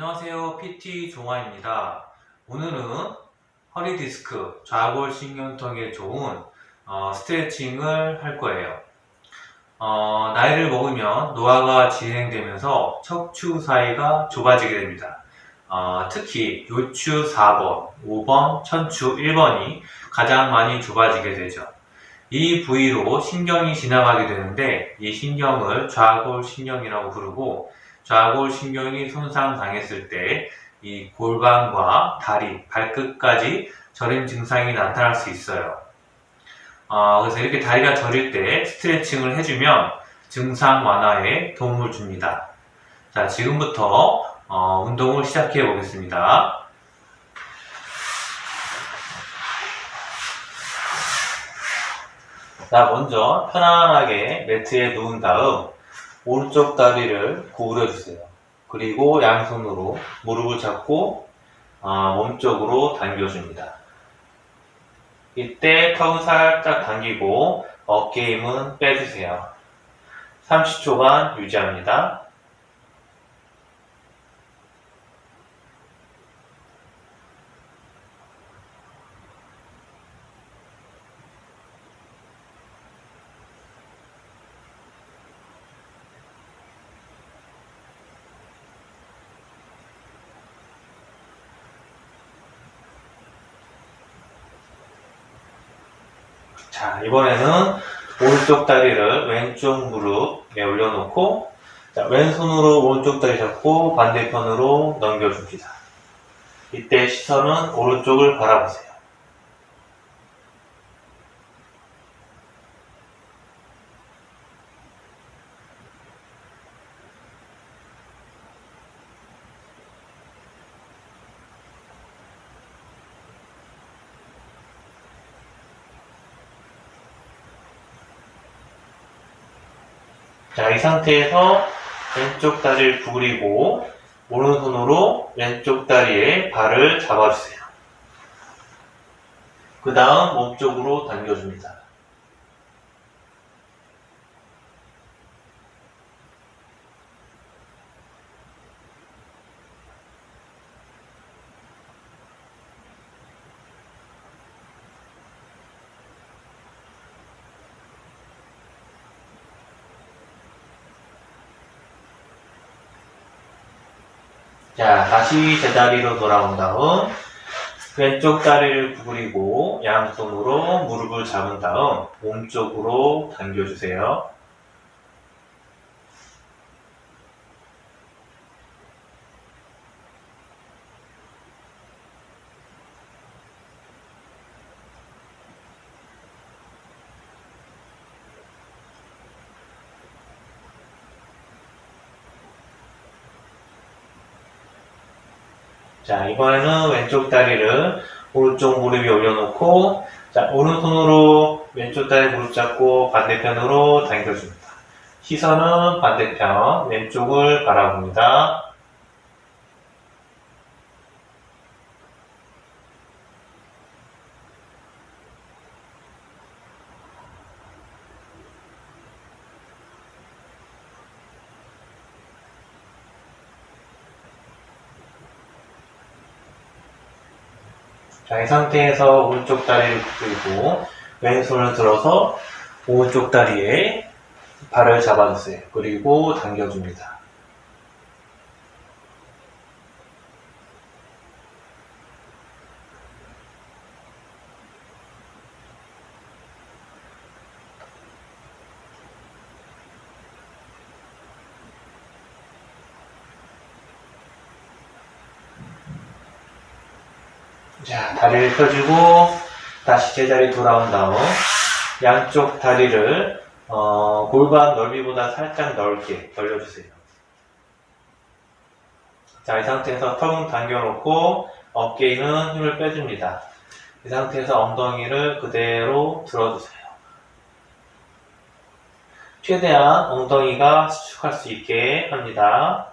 안녕하세요. PT 종화입니다. 오늘은 허리 디스크, 좌골 신경통에 좋은 어, 스트레칭을 할 거예요. 어, 나이를 먹으면 노화가 진행되면서 척추 사이가 좁아지게 됩니다. 어, 특히 요추 4번, 5번, 천추 1번이 가장 많이 좁아지게 되죠. 이 부위로 신경이 지나가게 되는데 이 신경을 좌골 신경이라고 부르고 좌골 신경이 손상당했을 때 이 골반과 다리, 발끝까지 저림 증상이 나타날 수 있어요. 어, 그래서 이렇게 다리가 저릴 때 스트레칭을 해주면 증상 완화에 도움을 줍니다. 자, 지금부터 어, 운동을 시작해 보겠습니다. 자, 먼저 편안하게 매트에 누운 다음 오른쪽 다리를 구부려 주세요. 그리고 양손으로 무릎을 잡고 아, 몸쪽으로 당겨줍니다. 이때 턱은 살짝 당기고 어깨 힘은 빼주세요. 30초간 유지합니다. 자, 이번에는 오른쪽 다리를 왼쪽 무릎에 올려놓고, 자, 왼손으로 오른쪽 다리 잡고 반대편으로 넘겨줍니다. 이때 시선은 오른쪽을 바라보세요. 자, 이 상태에서 왼쪽 다리를 구부리고 오른손으로 왼쪽 다리에 발을 잡아주세요. 그 다음 몸쪽으로 당겨줍니다. 자, 다시 제자리로 돌아온 다음 왼쪽 다리를 구부리고 양손으로 무릎을 잡은 다음 몸쪽으로 당겨주세요. 자, 이번에는 왼쪽 다리를 오른쪽 무릎 위에 올려놓고, 자, 오른손으로 왼쪽 다리 무릎 잡고 반대편으로 당겨줍니다. 시선은 반대편, 왼쪽을 바라봅니다. 자, 이 상태에서 오른쪽 다리를 굽히고 왼손을 들어서 오른쪽 다리에 발을 잡아주세요. 그리고 당겨줍니다. 자, 다리를 펴주고 다시 제자리 돌아온 다음 양쪽 다리를 어, 골반 넓이보다 살짝 넓게 벌려주세요. 자, 이 상태에서 턱은 당겨놓고 어깨에는 힘을 빼줍니다. 이 상태에서 엉덩이를 그대로 들어주세요. 최대한 엉덩이가 수축할 수 있게 합니다.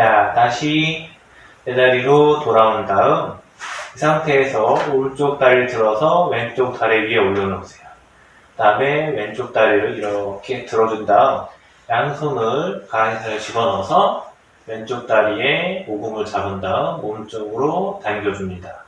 자, 다시 제자리로 돌아온 다음 이 상태에서 오른쪽 다리를 들어서 왼쪽 다리 위에 올려놓으세요. 다음에 왼쪽 다리를 이렇게 들어준 다음 양손을 가랑이살에 집어넣어서 왼쪽 다리에 오금을 잡은 다음 몸쪽으로 당겨줍니다.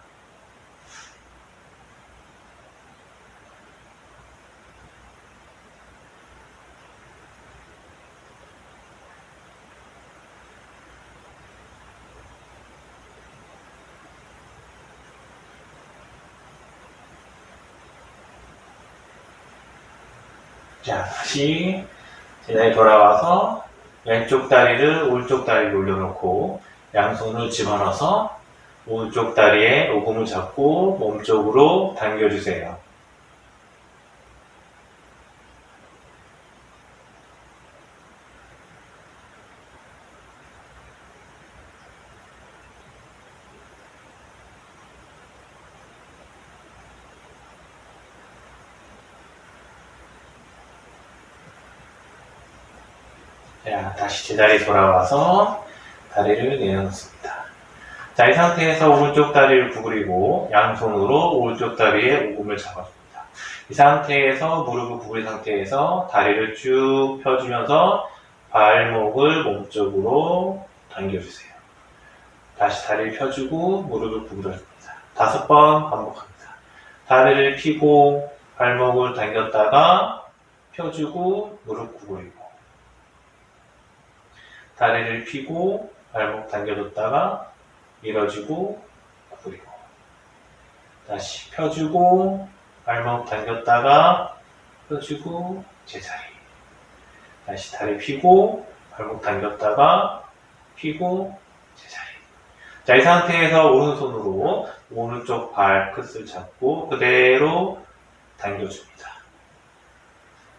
자, 다시 제자리 돌아와서 왼쪽 다리를 오른쪽 다리에 올려놓고 양손을 집어넣어서 오른쪽 다리에 오금을 잡고 몸쪽으로 당겨주세요. 자, 다시 제자리 돌아와서 다리를 내놓습니다. 자, 이 상태에서 오른쪽 다리를 구부리고 양손으로 오른쪽 다리에 오금을 잡아줍니다. 이 상태에서 무릎을 구부린 상태에서 다리를 쭉 펴주면서 발목을 몸쪽으로 당겨주세요. 다시 다리를 펴주고 무릎을 구부려줍니다. 다섯 번 반복합니다. 다리를 펴고 발목을 당겼다가 펴주고 무릎 구부리고 다리를 펴고 발목 당겨줬다가 밀어주고 구부리고 다시 펴주고 발목 당겼다가 펴주고 제자리 다시 다리 펴고 발목 당겼다가 펴고 제자리 자, 이 상태에서 오른손으로 오른쪽 발 끝을 잡고 그대로 당겨줍니다.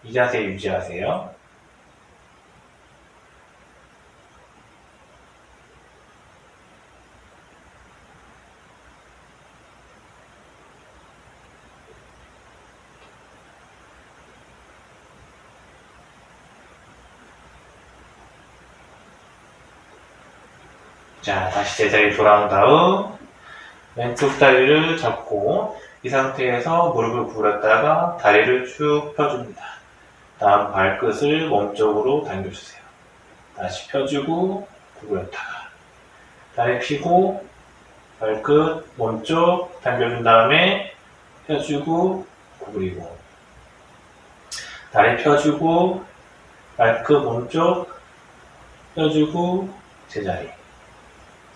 이 자세 유지하세요. 자, 다시 제자리 돌아온 다음 왼쪽 다리를 잡고 이 상태에서 무릎을 구부렸다가 다리를 쭉 펴줍니다. 다음 발끝을 몸쪽으로 당겨주세요. 다시 펴주고 구부렸다가 다리 펴고 발끝 몸쪽 당겨준 다음에 펴주고 구부리고 다리 펴주고 발끝 몸쪽 펴주고 제자리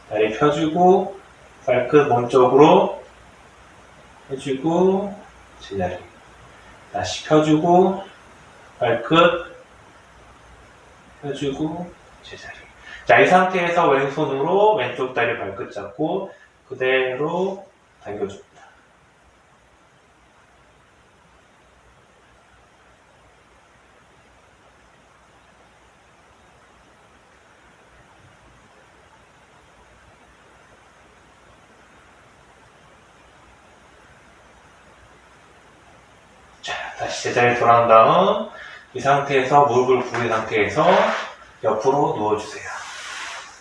다리 펴주고 발끝 몸 쪽으로 해주고 제자리 다시 펴주고 발끝 펴주고 제자리 자, 이 상태에서 왼손으로 왼쪽 다리 발끝 잡고 그대로 당겨줍니다. 자, 다시 제자리에 돌아온 다음 이 상태에서 무릎을 구부린 상태에서 옆으로 누워주세요.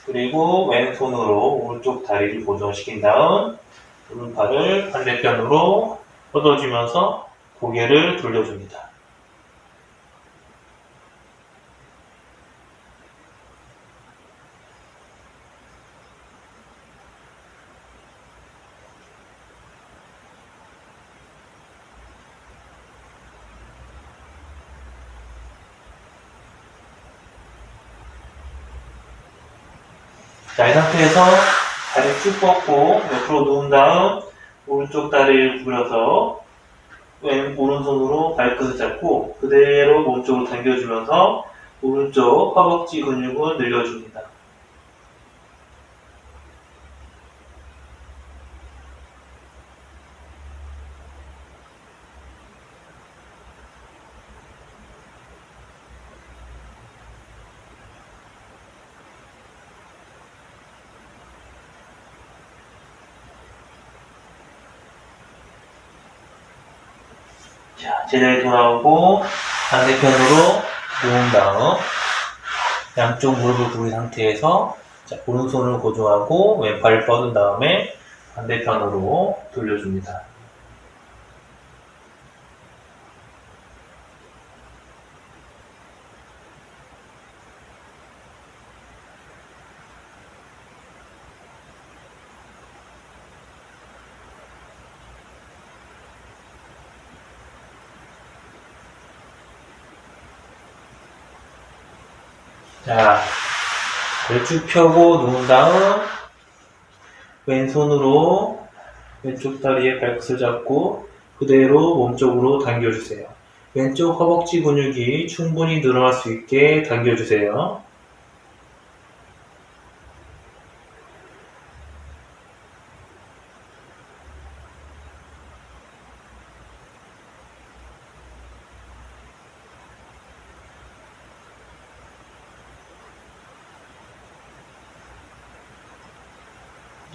그리고 왼손으로 오른쪽 다리를 고정시킨 다음 오른팔을 반대편으로 뻗어주면서 고개를 돌려줍니다. 자, 이 상태에서 다리 쭉 뻗고 옆으로 누운 다음 오른쪽 다리를 구부려서 왼 오른손으로 발끝을 잡고 그대로 몸쪽으로 당겨주면서 오른쪽 허벅지 근육을 늘려줍니다. 제자리 돌아오고 반대편으로 누운 다음 양쪽 무릎을 구부린 상태에서 자, 오른손을 고정하고 왼팔을 뻗은 다음에 반대편으로 돌려줍니다. 자, 왼쪽 펴고 누운 다음 왼손으로 왼쪽 다리에 발끝을 잡고 그대로 몸쪽으로 당겨주세요. 왼쪽 허벅지 근육이 충분히 늘어날 수 있게 당겨주세요.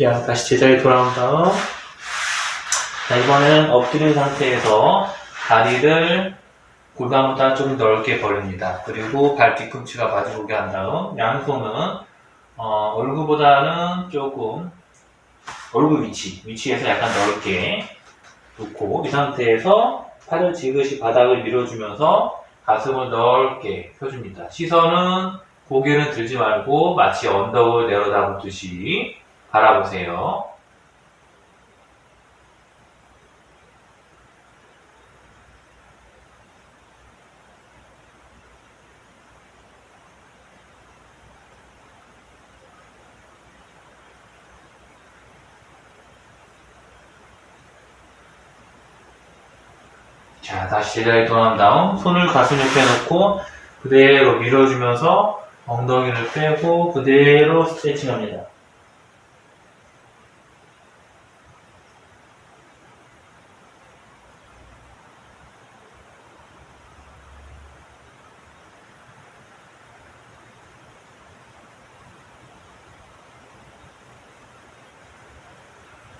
자, 다시 제자리에 돌아온 다음 자, 이번에는 엎드린 상태에서 다리를 골반보다 좀 넓게 벌립니다. 그리고 발 뒤꿈치가 마주보게 한 다음 양손은 어, 얼굴보다는 조금 얼굴 위치, 위치에서 약간 넓게 놓고 이 상태에서 팔을 지그시 바닥을 밀어주면서 가슴을 넓게 펴줍니다. 시선은 고개를 들지 말고 마치 언덕을 내려다보듯이 바라보세요. 자, 다시 제자리에 돌아온 다음 손을 가슴 옆에 놓고 그대로 밀어주면서 엉덩이를 빼고 그대로 스트레칭합니다.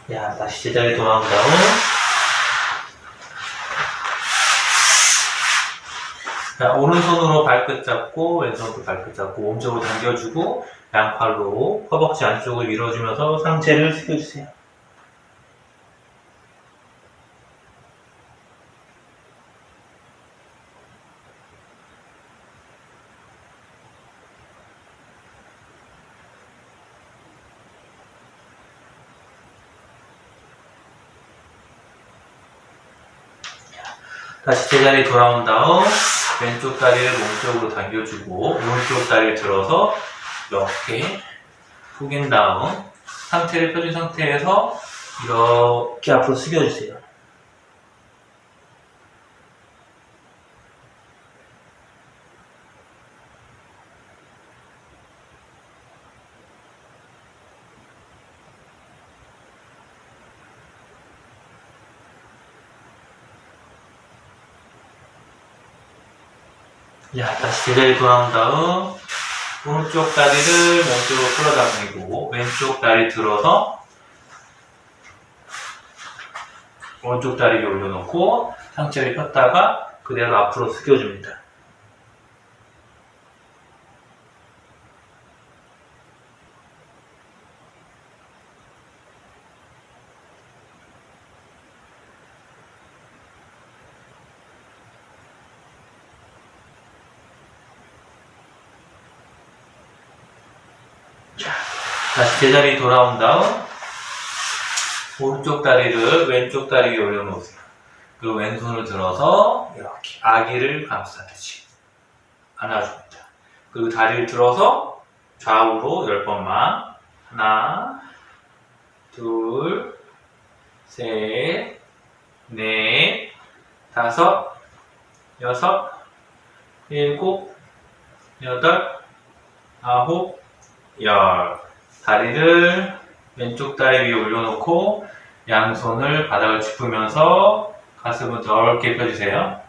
야, 다시 제자리에 돌아온 다음 자, 오른손으로 발끝 잡고 왼손으로 발끝 잡고 몸쪽으로 당겨주고 양팔로 허벅지 안쪽을 밀어주면서 상체를 숙여주세요. 다시 제자리에 돌아온 다음 왼쪽 다리를 몸쪽으로 당겨주고 오른쪽 다리를 들어서 이렇게 숙인 다음 상체를 펴준 상태에서 이렇게 앞으로 숙여주세요. 야, 다시 제자리에 돌아온 다음 오른쪽 다리를 몸쪽으로 끌어당기고 왼쪽 다리 들어서 오른쪽 다리 를 올려놓고 상체를 폈다가 그대로 앞으로 숙여줍니다. 제자리 돌아온 다음 오른쪽 다리를 왼쪽 다리 위에 올려놓으세요. 그리고 왼손을 들어서 이렇게 아기를 감싸듯이 안아줍니다. 그리고 다리를 들어서 좌우로 열 번만 하나, 둘, 셋, 넷, 다섯, 여섯, 일곱, 여덟, 아홉, 열. 다리를 왼쪽 다리 위에 올려놓고 양손을 바닥을 짚으면서 가슴을 넓게 펴주세요.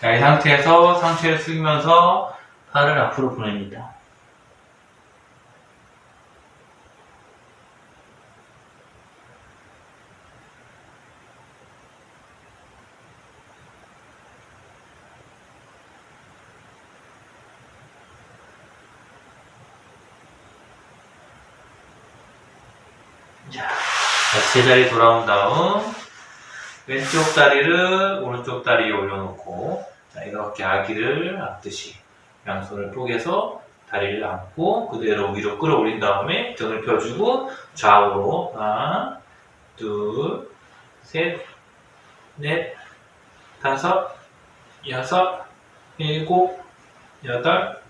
자, 이 상태에서 상체를 숙이면서 팔을 앞으로 보냅니다. 제자리 돌아온 다음 왼쪽 다리를 오른쪽 다리에 올려놓고 자, 이렇게 아기를 안듯이 양손을 쪼개서 다리를 안고 그대로 위로 끌어올린 다음에 등을 펴주고 좌우로 하나 둘 셋 넷 다섯 여섯 일곱 여덟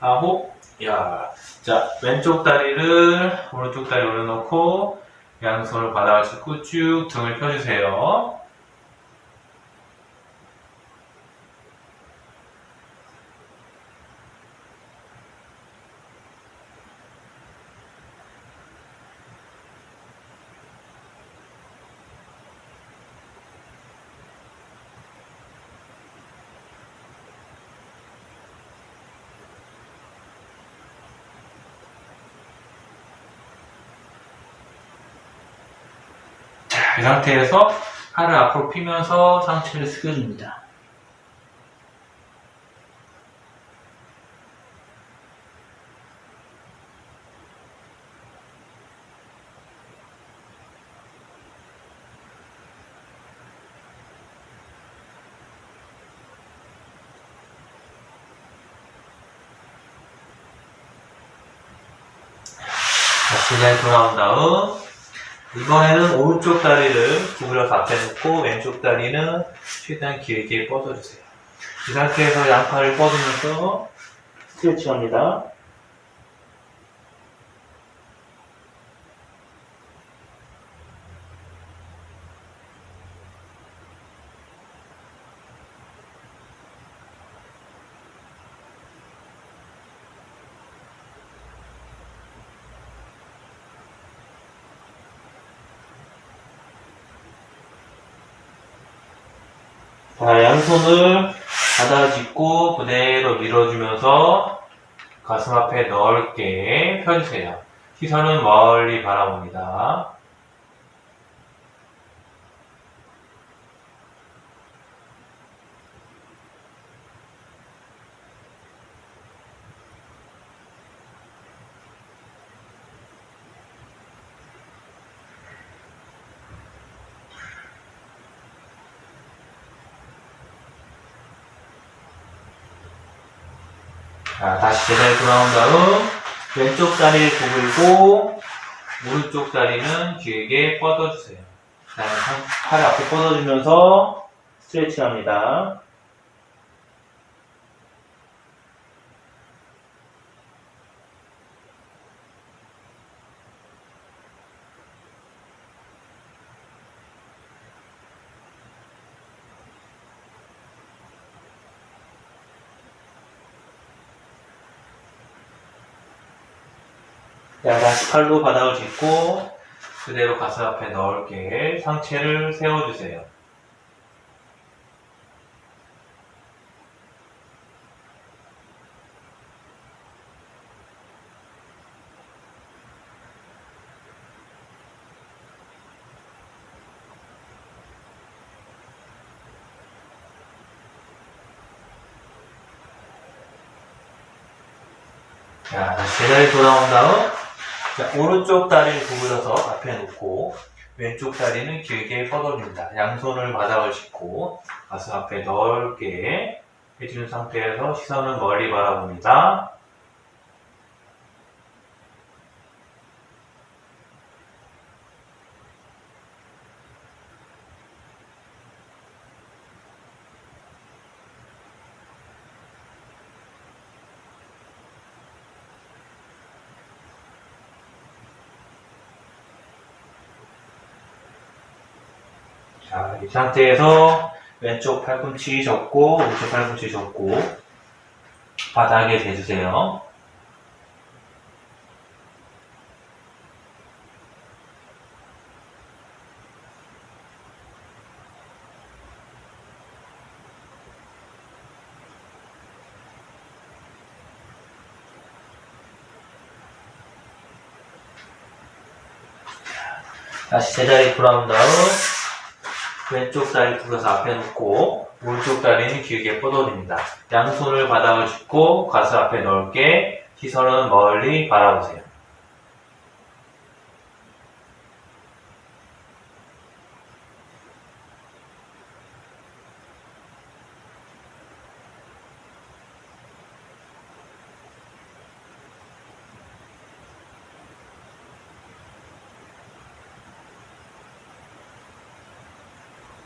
아홉 열. 자 왼쪽 다리를 오른쪽 다리 올려놓고 양손을 바닥을 짚고 쭉 등을 펴주세요. 이 상태에서 팔을 앞으로 피면서 상체를 숙여줍니다. 다시 잘 돌아온 다음 이번에는 오른쪽 다리를 구부려서 앞에 놓고 왼쪽 다리는 최대한 길게 뻗어주세요. 이 상태에서 양팔을 뻗으면서 스트레칭 합니다. 자, 양 손을 바닥 짚고 그대로 밀어주면서 가슴 앞에 넓게 펴주세요. 시선은 멀리 바라봅니다. 제자리 돌아온 다음 왼쪽 다리를 구불고 오른쪽 다리는 길게 뻗어주세요. 자, 팔을 앞에 뻗어주면서 스트레칭 합니다. 자, 다시 팔로 바닥을 짚고 그대로 가슴 앞에 넓게 상체를 세워주세요. 자, 제자리 돌아온 다음 자, 오른쪽 다리를 구부려서 앞에 놓고 왼쪽 다리는 길게 뻗어줍니다. 양손을 바닥을 짚고 가슴 앞에 넓게 해주는 상태에서 시선은 멀리 바라봅니다. 자, 이 상태에서 왼쪽 팔꿈치 접고, 오른쪽 팔꿈치 접고, 바닥에 대주세요. 다시 제자리 돌아온 다음 왼쪽 다리 굽혀서 앞에 놓고 오른쪽 다리는 길게 뻗어줍니다. 양손을 바닥을 짚고 가슴 앞에 넓게 시선은 멀리 바라보세요.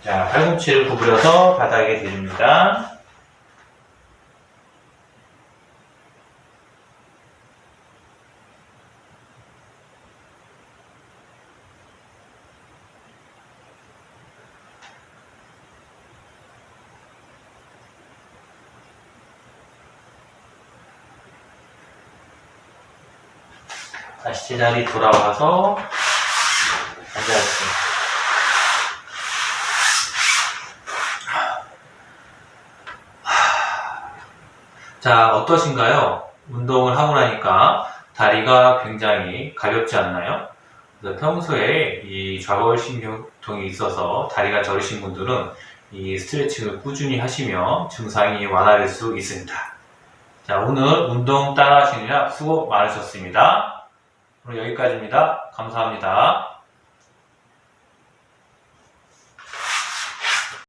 자, 팔꿈치를 구부려서 바닥에 대줍니다. 다시 제자리 돌아와서 앉아있습니다. 자, 어떠신가요? 운동을 하고 나니까 다리가 굉장히 가볍지 않나요? 그래서 평소에 이 좌골신경통이 있어서 다리가 저리신 분들은 이 스트레칭을 꾸준히 하시면 증상이 완화될 수 있습니다. 자, 오늘 운동 따라 하시느라 수고 많으셨습니다. 오늘 여기까지입니다. 감사합니다.